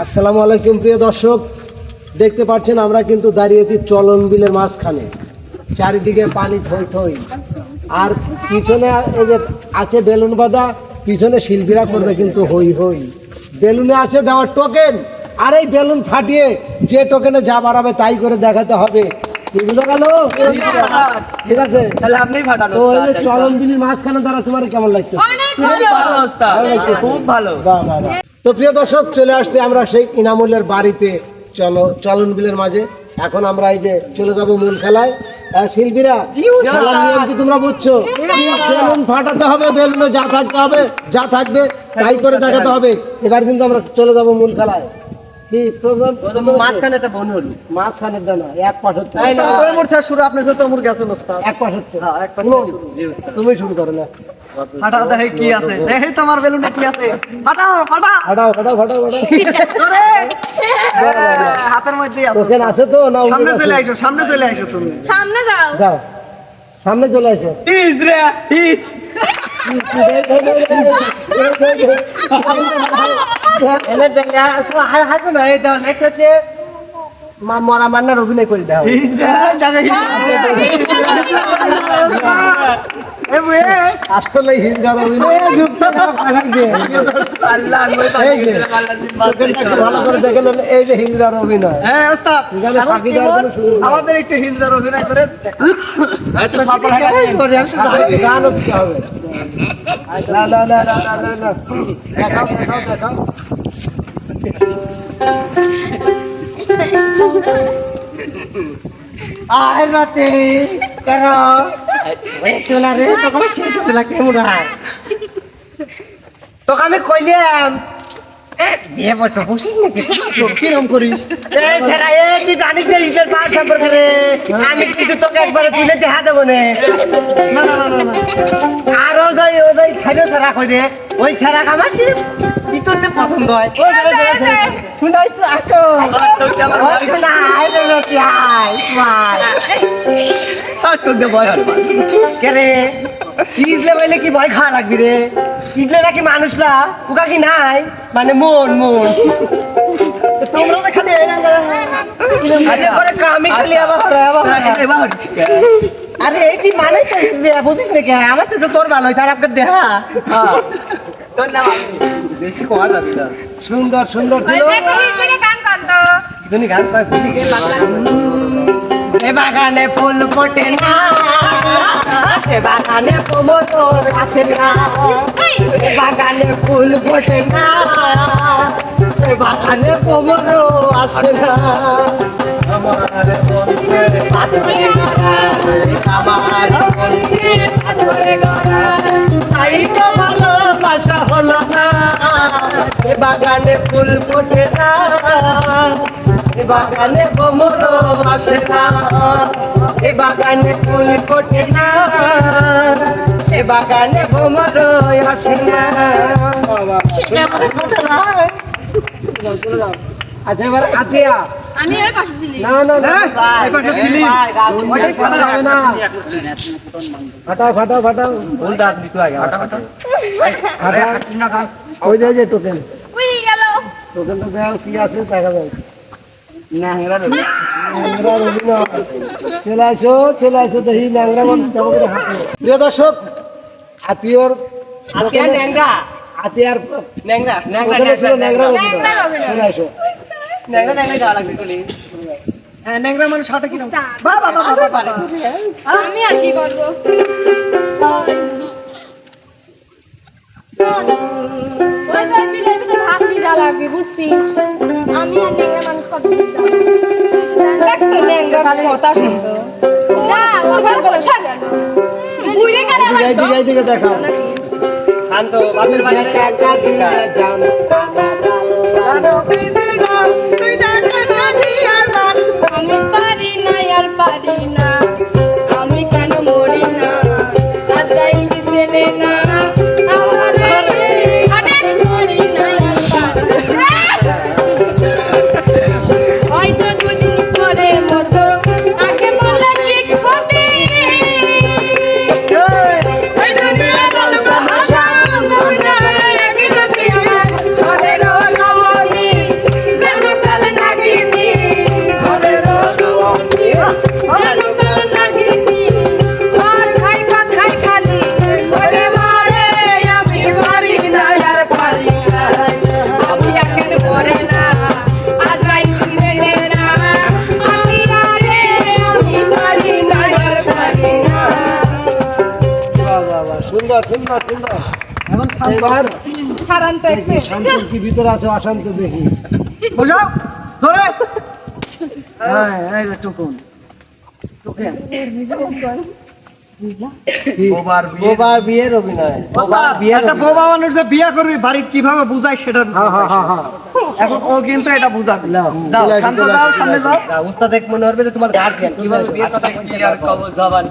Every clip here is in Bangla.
আসসালামু আলাইকুম প্রিয় দর্শক। দেখতে পাচ্ছেন আমরা কিন্তু দাঁড়িয়েছি চলন বিলের মাঝখানে। চারিদিকে পানি থই থই। আর পিছনে এই যে আছে বেলুন বাঁধা পিছনে শিল্পীরা করবে কিন্তু হই হই। বেলুনে আছে দেওয়ার টোকেন আর এই বেলুন ফাটিয়ে যে টোকেনে যা বাড়াবে তাই করে দেখাতে হবে। ঠিক আছে। তাহলে আপনিই ফাটান তো চলন বিলির মাঝখানে দ্বারা তোমার কেমন লাগছে খুব ভালো। তো প্রিয় দর্শক চলে আসছে আমরা সেই ইনামুলের বাড়িতে। চলো চলন বিলের মাঝে। এখন আমরা এই যে চলে যাব মূল খেলায়। হ্যাঁ, শিল্পীরা খেলার নিয়ম কি তোমরা বুঝছ? বেলুন ফাটাতে হবে বেলুনে যা থাকতে হবে যা থাকবে তাই করে দেখাতে হবে। এবার কিন্তু আমরা চলে যাব মূল খেলায়। মাঝখানে একটা বন হলো। মাঝখানে দানা এক পাশ হচ্ছে। শুরু আপনি যে তোমর গেছেন ওস্তাদ। এক পাশ হচ্ছে। হ্যাঁ, এক পাশ। তুমি শুরু করো না। ফাটাও দেখে কি আছে। দেখে তোমার বেলুনে কি আছে। ফাটাও ফাটা ফাটাও ফাটাও ফাটাও ফাটাও হ্যাঁ, হাতের মধ্যেই আছে তো না সামনে চলে আছে? সামনে চলে আইসো তুমি। সামনে যাও। যাও। সামনে চলে আসো ইস রে ইস এনে না এই দাও মরা মান্নার অভিনয় করে দাও আসলে হিন্দার অভিনয় যে ভালো করে দেখেন এই যে হিন্দার অভিনয়। হ্যাঁ। আমাদের একটু হিন্দার অভিনয় করে গানও দিতে হবে। না না না না না না না। দেখাও দেখাও দেখাও। আয় রাতে কেন? শোনা রে তখন শেষ হতে লাগে মুরা তোকে আমি কইলাম বিয়ে বছর বুঝিস নাকি? কিরম করিস? এই ছেড়া এ তুই জানিস না ইসের পাল সম্পর্কে আমি কিন্তু তোকে একবারে তুলে দেখা দেবো নে। আর ও দই দই ছাড়া কই রে ওই ছাড়া কামাসি কি তোর তো পছন্দ হয়। আসো শোনা আয় রে রতি আয় আয় তোর দে ভয় হবে কে রে ইজলে বলে কি ভয় খাওয়া লাগবি রে ইজলে নাকি মানুষ না ওকা কি নাই? মানে মন মন। তোমরা খালি করে কামি খালি আবার আবার। এবার আরে এই কি মানে তো বুঝিস না কে আমার তো তোর ভালো হয় তার আপনার দেহা হ্যাঁ। বেশি কোয়া যাবে সুন্দর সুন্দর ছিল। গান এ বাগানে ফুল ফোটে না। এ বাগানে কোমর আসে না। এ বাগানে ফুল ফোটে না। এ বাগানে কোমর আসে না। ভালোবাসা হলো না বাগানে ফুল ফোটে না বাগানে কোমর আসে না এ বাগানে ফুল ফোটে না এ বাগানে কোমর আসে না সেটা এবার আতিয়া। আমি এর পাশে দিলি না না না। ভাই, ভাই, গাছ ওইটাই ফাটা যাবে না। ফাটাও ফাটাও ফাটাও। ফুল দাঁত দিতে হয় ফাটাও ওই যে ওই যে টোকেন উই গেল। টোকেনটা দাও কি আছে দেখা যায় ন্যাংরার অভিনয়। চলে আসো চলে আসো দেখি ন্যাংরা প্রিয় দর্শক আত্মীয়র ন্যাংরা। আতিয়ার ন্যাংরা ছিল ন্যাংরা চলে আসো। ন্যাংরা ন্যাংরা যাওয়া লাগবে হ্যাঁ ন্যাংরা বাবা বাবা বাবা আমি আর কি করব ওই তো বিলের ভিতরে হাত ভিজা লাগবে বুঝছিস আমি আর ন্যাংরা মানুষ কত দেখতো ন্যাংরা কথা শুনতো না ওর ভালো বলে ছাড় বুইরে কানে আমার দিকে দিকে দিকে শান্ত বাপের বাড়ি টাকা দিয়ে যান আমি না আর পারি না এবার শান্ত। দেখি শান্ত কি ভিতরে আছে অশান্ত দেখি। বুঝাও ধরে। হ্যাঁ। এই যে টুকুন। বোবার বিয়ের অভিনয়। ওস্তাদ একটা বোবা মানুষ যে বিয়ে করবি বাড়িতে কীভাবে বুঝায় সেটা হ্যাঁ হ্যাঁ হ্যাঁ। এখন ও কিন্তু এটা বুঝাবে যাও চলে যাও সামনে যাও উস্তাদ এক মনে হবে যে তোমার গার্জিয়ান কীভাবে বিয়ের কথা বলছে জবান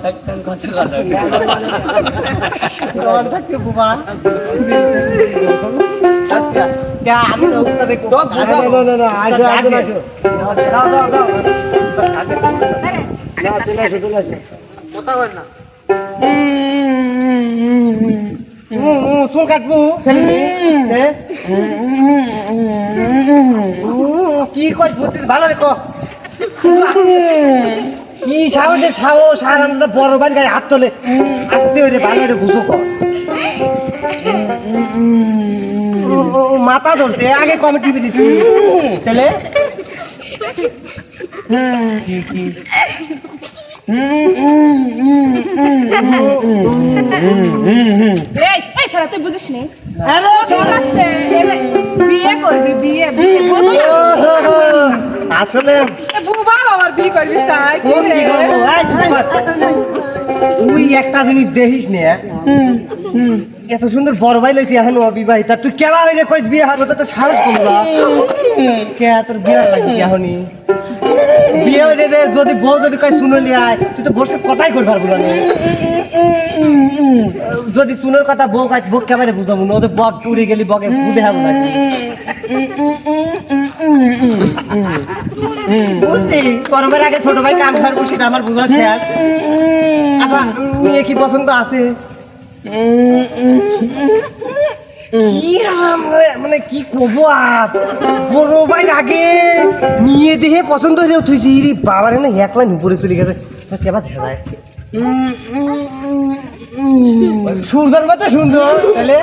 থাকতে বুবা কে আমি না উস্তাদ এক না, না, না। যাও যাও যাও চলে আসো, চলে আসো। কথা কই না চুল কাটবো কি কই বুঝছিস ভালো রে ক? সাহসে সাহস আর আমরা বড় বাড়ি গায়ে হাত তোলে, আসতে ওরে ভালো রে বুঝো মাথা ধরছে, আগে কমিটি দিচ্ছি তাহলে? কি কি এই এই সারা তুই বুঝিস নি বিয়ে করবি বিয়ে বিয়ে আসলে বুবা আমার বিয়ে করবি তাই করব? তুই একটা জিনিস দেখিস নে এত সুন্দর বড় ভাই লইছি এখন অবিবাহিতা তুই কেবা হইলে কইস বিয়ে হবে? তো সাহস কমলা। কে তোর বিয়ে লাগি এখনই? বিয়ে যদি বউ যদি কই শুনলি আয়, তুই তো বসে কথাই কই পারব না যদি শুনের কথা বউ কাজ বউ কেবারে বুঝাবো না? ওদের বক পুড়ে গেলি, বকে বুঝে হবে না। বুঝছি করবার আগে ছোট ভাই কাম ছাড়বো সেটা আমার বোঝা শেষ। আচ্ছা মেয়ে কি পছন্দ আছে? মানে কি কব আর? বড় ভাই আগে নিয়ে দেহে পছন্দ হয়ে উঠেছি রে না এক লাইন উপরে চলে গেছে। কেবা দেখা যায় সুন্দর মতো সুন্দর, তাহলে?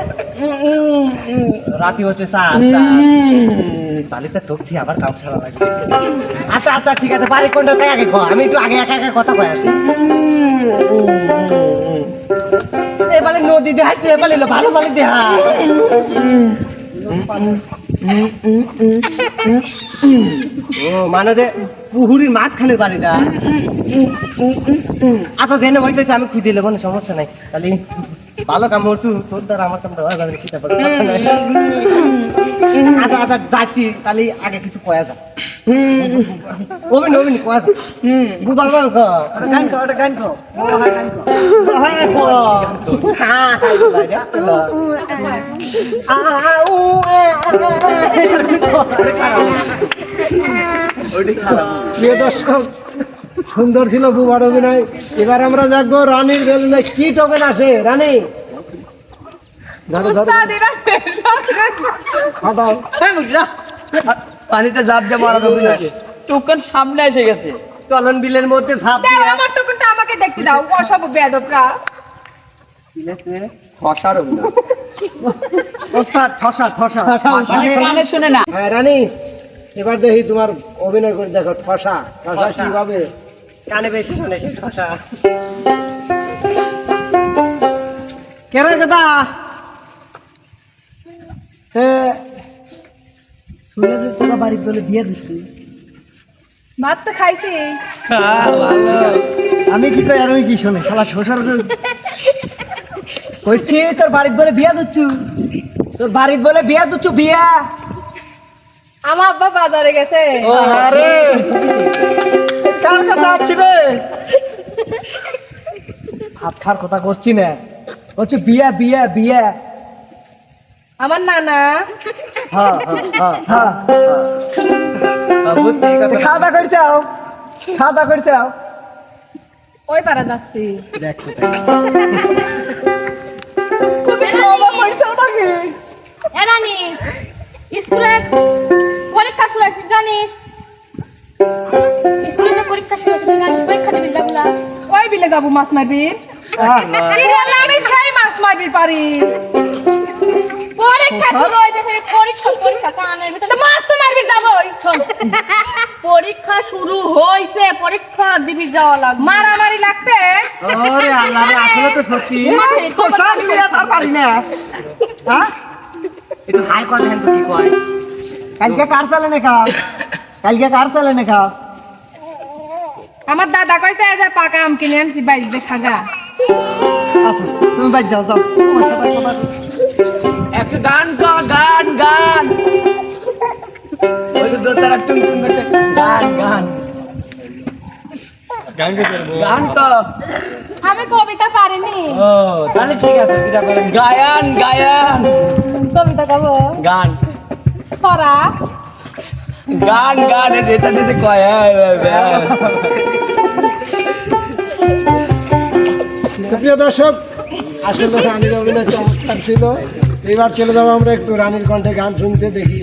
রাতি হচ্ছে চার তাহলে তো তোর আবার কাম ছাড়া লাগবে। আচ্ছা আচ্ছা ঠিক আছে, বাড়ি কোনটা তাই আগে আমি একটু আগে একা একা কথা কয়ে আসি। এবারে নদী তুই এবারে ভালো পালি দেহা। ও মানে যে পুহুরির মাঝখানের বাড়িটা। আচ্ছা জেনে বলছে আমি খুঁজে নেব না সমস্যা নাই। তাহলে ভালো কাম করছু তোর দ্বারা আমার কামটা হয় যাবে সেটা বড় কথা নয়। আচ্ছা আচ্ছা যাচ্ছি তাহলে আগে কিছু কয়া যা। অবিন অবিন কয়া যা। বুবা বাবা ক গান খাও একটা গান খাও ও হয় গান খাও হ্যাঁ ক হ্যাঁ প্রিয় দর্শক সুন্দর ছিল বুবার অভিনয়। এবার আমরা দেখব রানীর বেলুনে। কি টোকেন আসে রানী? ধরো ধরো। বুঝলা? পানিতে জাপ দিয়ে মারা না টোকেন সামনে এসে গেছে। চলন বিলের মধ্যে ঝাঁপ দিয়ে। আমার টুকুনটা আমাকে দেখতে দাও। অসব বেদবরা ফসার ওস্তাদ ঠসা ঠসা। মানে কানে শুনে না। হ্যাঁ রানী এবার দেখি তোমার অভিনয় করে দেখো ঠসা। ঠসা ঠসা। কীভাবে? কানে বেশি শুনে সেই ঠসা। কেরে কথা তোরা বাড়ি বলে বিয়ে দিচ্ছি। ভাত তো খাইছি। আমি কি কই আর ওই কি শুনে শালা শ্বশুর কইছি তোর বলে বিয়া দিচ্ছু। তোর বলে বিয়া দিচ্ছু বিয়া। আমার আব্বা বাজারে গেছে। আরে কার কাছে আসছি রে ভাত খাওয়ার কথা করছি না। হচ্ছে বিয়া বিয়া বিয়া। আমার নানা। হ্যাঁ হ্যাঁ হ্যাঁ। কথা খাওয়া দাওয়া করছে আও। খাওয়া দাওয়া করছে আও। ওই পারা যাচ্ছি। দেখ নাকি স্কুলে পরীক্ষা শুরু হয়েছে জানিস? স্কুলে যে পরীক্ষা শুরু হয়েছে জানিস পরীক্ষা দিবি যাবলা ওই বিলে যাব মাছ মারবি। আমি সেই মাছ মারবি পারি। পরীক্ষা শুরু হয়েছে পরীক্ষা পরীক্ষা কানের ভিতরে। মাছ তো মারবি যাব পরীক্ষা শুরু হয়েছে পরীক্ষা দিবি যাওয়া লাগবে। মারামারি লাগছে ওরে আল্লাহ রে আসলে তো সত্যি। তোর সব বিয়া তার পারি না। হ্যাঁ? একটু হাই কথা তো কি কয়। কালকে কার চালে নে খাস কালকে কার চালে নে খাস আমার দাদা কইছে যে পাকা আম কিনে আনছি আচ্ছা তুমি বাইর যাও যাও। তোমার সাথে কথা একটা গান কা গান গান। ওই তো তারা টুং টুং করতে গান গান। গান তো। আমি কবিতা পারিনি। ও তাহলে ঠিক আছে যেটা করেন গায়ান গায়ান। কবিতা গাবো? গান। পড়া? গান গান এটা দিতে কয় প্রিয় দর্শক আসলে অভিনয় চমৎকার ছিল। এবার চলে যাব আমরা একটু রানীর কণ্ঠে গান শুনতে দেখি।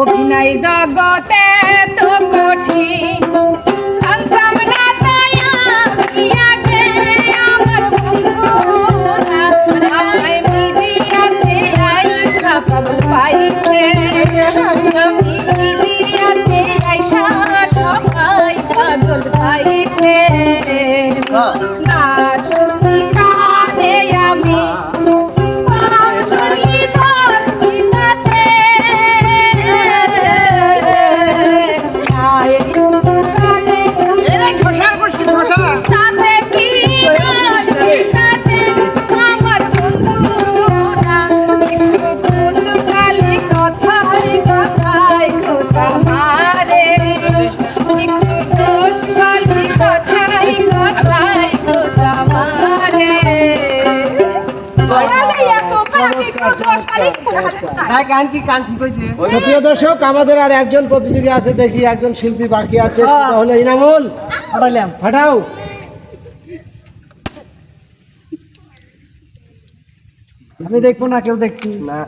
অভিনয় জগতে তো কঠিন। সবাই পাগল পাইছে প্রিয় দর্শক আমাদের আর একজন প্রতিযোগী আছে দেখি একজন শিল্পী বাকি আছে। হ্যাঁ। সেটা ইনামুল। হারাইলাম ফাটাও। আমি দেখব না কেউ দেখছি না।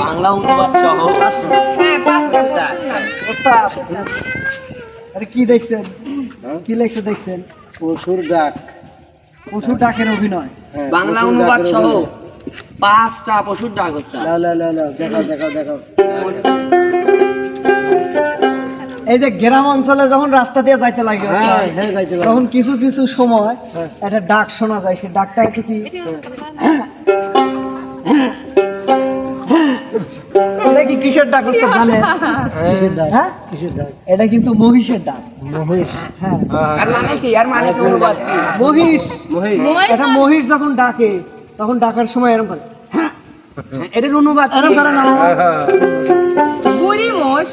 বাংলা অনুবাদ সহ। হ্যাঁ, কি দেখছেন? কি লেখছে দেখছেন? পশুর ডাক। পশুর ডাকের অভিনয়। হ্যাঁ, বাংলা অনুবাদ সহ পাঁচটা পশুর ডাক হচ্ছে। লাও, লাও, লাও, লাও, দেখাও দেখাও দেখাও। এই যে গ্রাম অঞ্চলে যখন রাস্তা দিয়ে যাইতে লাগে হ্যাঁ হ্যাঁ। তখন কিছু কিছু সময় হ্যাঁ। একটা ডাক শোনা যায়। সেই ডাকটা হচ্ছে কি? এটা কি কিসের ডাক ওস্তাদ জানেন? কিসের ডাক? হ্যাঁ? কিসের ডাক? এটা কিন্তু মহিষের ডাক। মহিষ? হ্যাঁ। আর মানে কি? আর মানে কি অনুবাদ? মহিষ। মহিষ। এটা মহিষ যখন ডাকে তখন ডাকার সময় এরকম করে। এটার অনুবাদ এরকম করে না। বুড়ি মোষ।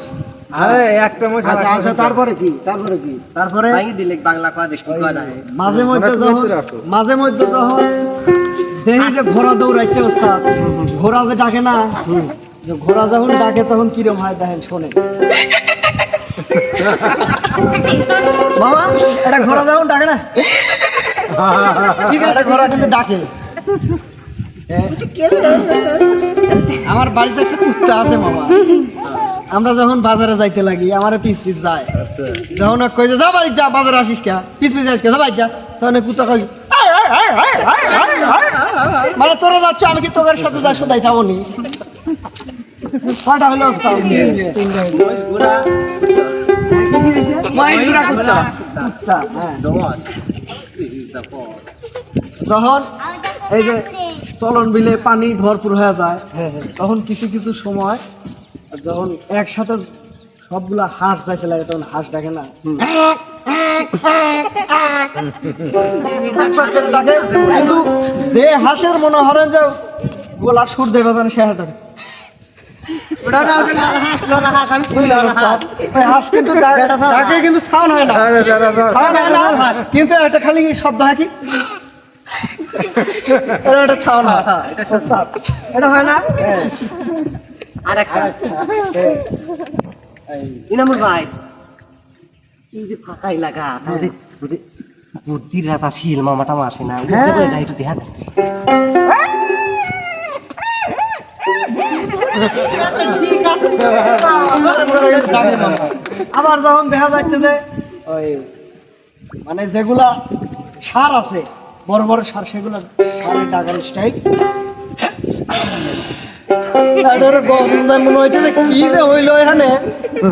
আচ্ছা আচ্ছা তারপরে কি? তারপরে কি? তারপরে? ভাঙি দিলে বাংলা কথা দেখি কয় না? মাঝে মধ্যে যখন মাঝে মধ্যে যখন দেখি যে ঘোড়া দৌড়াইছে ওস্তাদ। ঘোড়া যে ডাকে না যে ঘোড়া যখন ডাকে তখন কিরম হয় দেখেন শোনে বাবা এটা ঘোড়া যখন ডাকে না ঠিক আছে ঘোড়া কিন্তু ডাকে আমার বাড়িতে একটা কুত্তা আছে মামা আমরা যখন বাজারে যাইতে লাগি আমার পিস পিস যায় যখন কই যে বাড়ি যা বাজারে আসিস কে পিস পিস আসিস যা বাড়ি যা তখন কুত্তা কই মানে তোরা যাচ্ছ আমি কি তোদের সাথে যা শুধাই যাব নি হলো এই যে চলন বিলে পানি ভরপুর হয়ে যায়, তখন কিছু কিছু সময় যখন একসাথে সবগুলা হাঁস যাইতে লাগে, তখন হাঁস ডাকে না। যে হাঁসের মনে হরেন যে গোলা সুর দেবে সে হাঁস ওটা না ওটা হাঁস না হাঁস আমি তুই না হাঁস। ওই হাঁস কিন্তু ডাকে কিন্তু সাউন্ড হয় না। হয় না, কিন্তু একটা খালি শব্দ হয় কি? এটা একটা সাউন্ড হয়। এটা এটা হয় না? আরেকটা। ইনামুল ভাই এই যে ফাঁকা এলাকা তাহলে বুদ্ধির রাতা শিল মামাটা আসে না। হ্যাঁ। দেখা দেন ঠিক আছে আবার যখন দেখা যাচ্ছে যে ওই মানে যেগুলা সার আছে বড় বড় সার সেগুলো সারের টাকার স্টাইল মনে হয়েছে যে কি যে হইল এখানে?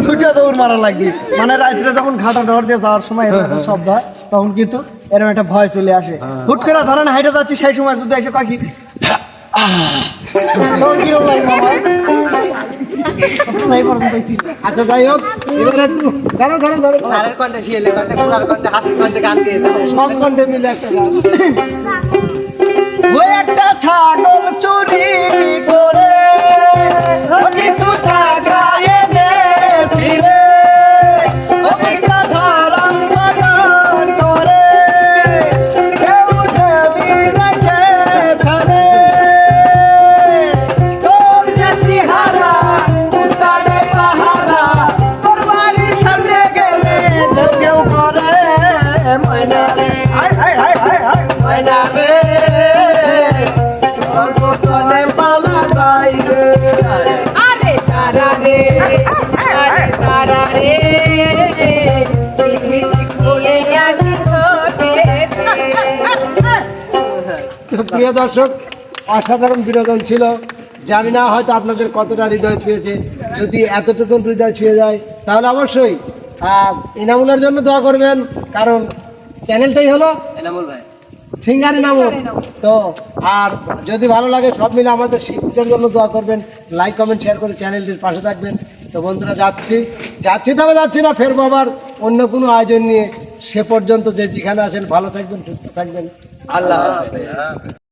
ছুটে দৌড় মারা লাগবে। মানে রাত্রে যখন ঘাটা ডর দিয়ে যাওয়ার সময় এরকম একটা শব্দ হয় তখন কিন্তু এরকম একটা ভয় চলে আসে। হুট করে ধরেন হাইটে যাচ্ছি সেই সময় যদি এসে পাখি আচ্ছা যাই হোক এবার একটু ধরো ধরো ধরো তারের কণ্ঠে শিয়ালের কণ্ঠে ঘোড়ার কণ্ঠে হাসির কণ্ঠে ছাগল চুরি করে কিছু টাকা তো প্রিয় দর্শক অসাধারণ বিনোদন ছিল। জানি না হয়তো আপনাদের কতটা হৃদয় ছুঁয়েছে। যদি এতটুকু হৃদয় ছুঁয়ে যায় তাহলে অবশ্যই ইনামুলের জন্য দোয়া করবেন কারণ চ্যানেলটাই হলো এনামুল ভাই। সিঙ্গারি নামক তো আর যদি ভালো লাগে সব মিলে আমাদের শিক্ষকের জন্য দোয়া করবেন। লাইক কমেন্ট শেয়ার করে চ্যানেলটির পাশে থাকবেন। তো বন্ধুরা যাচ্ছি। যাচ্ছি তবে যাচ্ছি না ফেরবো আবার অন্য কোনো আয়োজন নিয়ে। সে পর্যন্ত যে যেখানে আছেন ভালো থাকবেন সুস্থ থাকবেন। আল্লাহ হাফেজ।